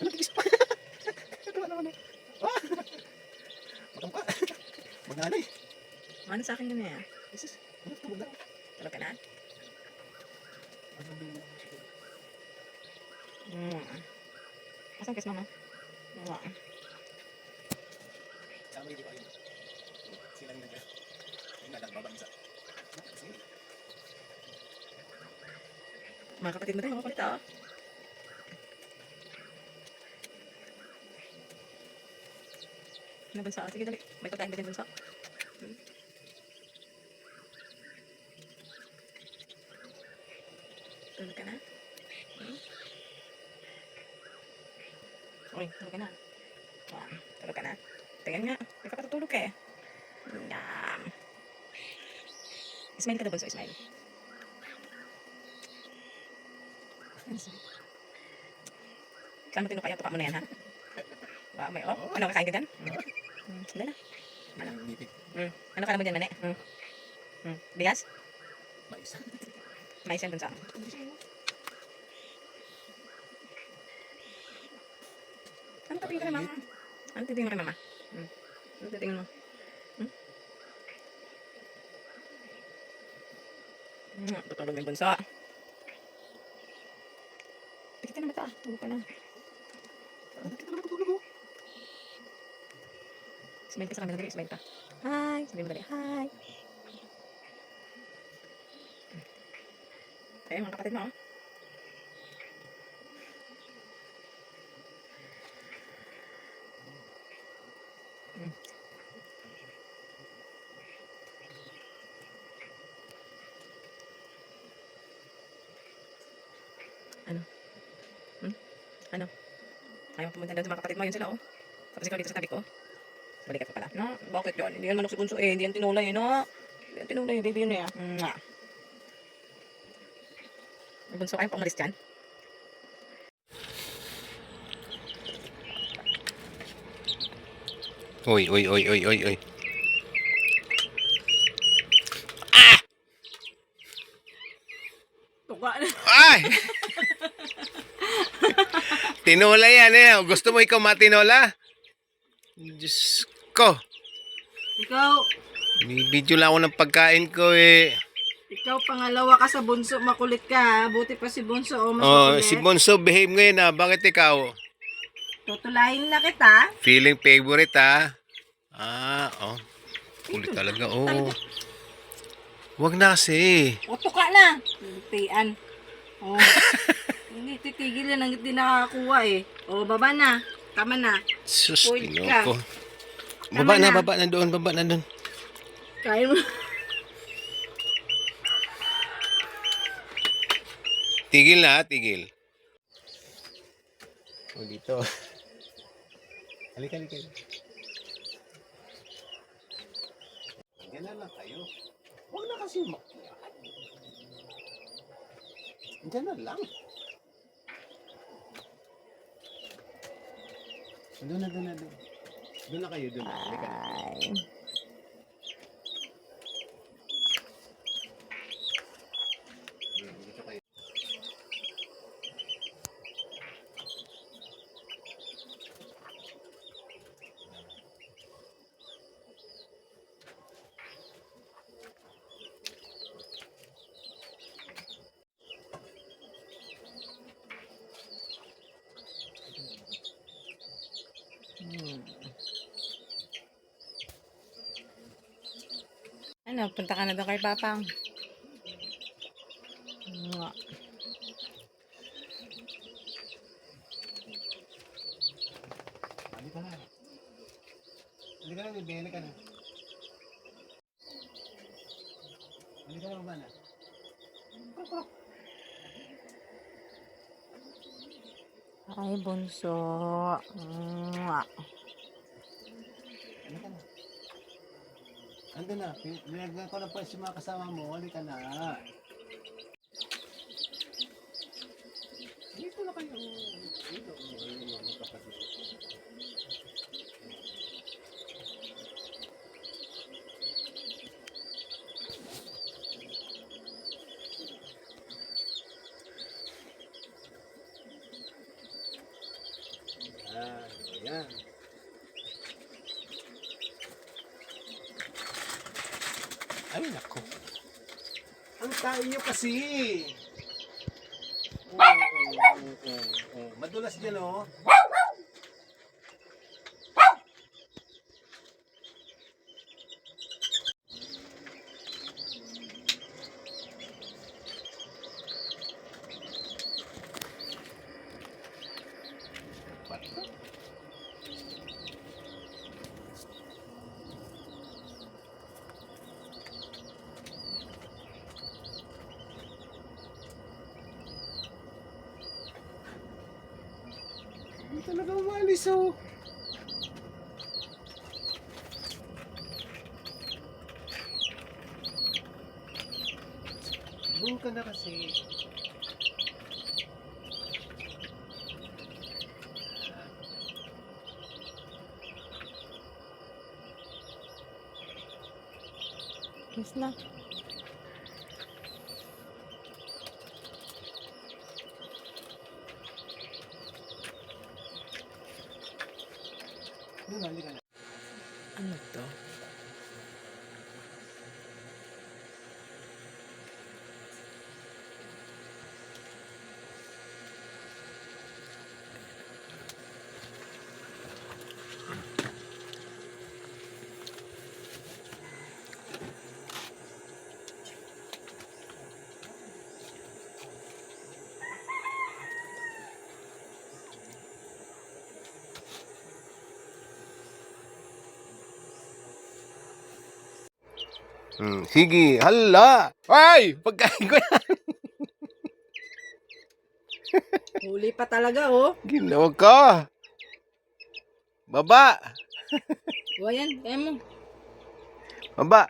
Ano? Ito ano, ano? Ah! Ano sa akin yun eh? Jesus. Ano, tawag na. Tulog ka na? Ano, ano, Hmm. Asan kiss mo na? Wala. Sama hindi pa yun. Sila yung nag- yung nagbabansa. Mga kapatid mo rin, mga kulit ah. Ano bansa? Sige, dali. May pagkain ba din bansa? Hmm. Ka na? Uy, tulog ka na. Tulog ka na. Tingnan nga. May ka patutulog ka eh. Yum. Smile ka na bunso, smile. Saan mo tinukaya? Tuka mo na yan, ha? Wow, may, oh, ano, kakain ka dyan? Hmm, sige na. Ano? Hmm. Ano ka naman dyan, mani? Hmm. Hmm. Bigas? Mais. Mais yan dun sa... Ano tatingin ka kay mama? Ano titingin mo kay mama? Hmm. Ano titingin mo? Hmm? Hmm, tutulog yung bunso. Pikit ka na mata. Tulog ka na. Smile ka sa camera dali. Smile ka. Hi. Sabi mo dali. Hi. Ayun, mga kapatid mo. oh. Ano? Hmm? Ano? Ayaw pumunta doon sa mga kapatid mo. Yun sila, oh. Tapos ikaw dito sa tabi ko. Balikat pa pala. No? Bakit yun? Hindi yan manok si Bunso eh. Hindi yan tinulay eh, no? Hindi yan tinulay. Baby yun eh. Mwah. Bunso, ayaw pa umalis dyan. Uy, uy, uy, uy, uy, uy. Tuka na. Ay! tinola yan eh. Gusto mo ikaw matinola? Diyos ko. Ikaw, Video lang ako ng pagkain ko eh. ikaw pangalawa ka sa bunso, makulit ka ha. Buti pa si bunso, oh, mas Oh, makulit. si Bonso behave ngayon ah. Bakit ikaw? Tutulayin na kita. Feeling favorite ah. Ah, oh. Kulit talaga, oh. Wag na kasi. O, tuka na. Tian. Oh. Hindi titigil yan hanggang di nakakakuha eh. O, baba na. Tama na. Sus, tino ka. ko. Baba na, na. baba na doon, baba na doon. Kain mo. Tigil na, tigil. O dito. Halika, halika. Yan na lang kayo. Huwag na kasi makiyan. Diyan na lang. Doon na, doon na, doon. Doon na kayo, doon na. Halika na. Ay. Hmm, Dito kayo. Hmm. Ano, punta ka na doon kay Papang. Mwah. Halika na. Halika na, bebe. Halika na. Halika na, baba na. Ay, bunso. Mwah. Halika na, binagyan ko na po si mga kasama mo. Halika na. Dito na kayo. Dito. Ayan. Ay, nako. Ang tayo nyo kasi. Oo, oo, oo, oo. Madulas dyan, oh. Talaga umalis, oh. Doon ka na kasi. Yes na. Doon, halika na. Ano to? Hmm, sige, hala. Ay, pagkain ko yan. Huli pa talaga, oh. Ginawa ka. Baba. O, ayan, kaya mo. Baba.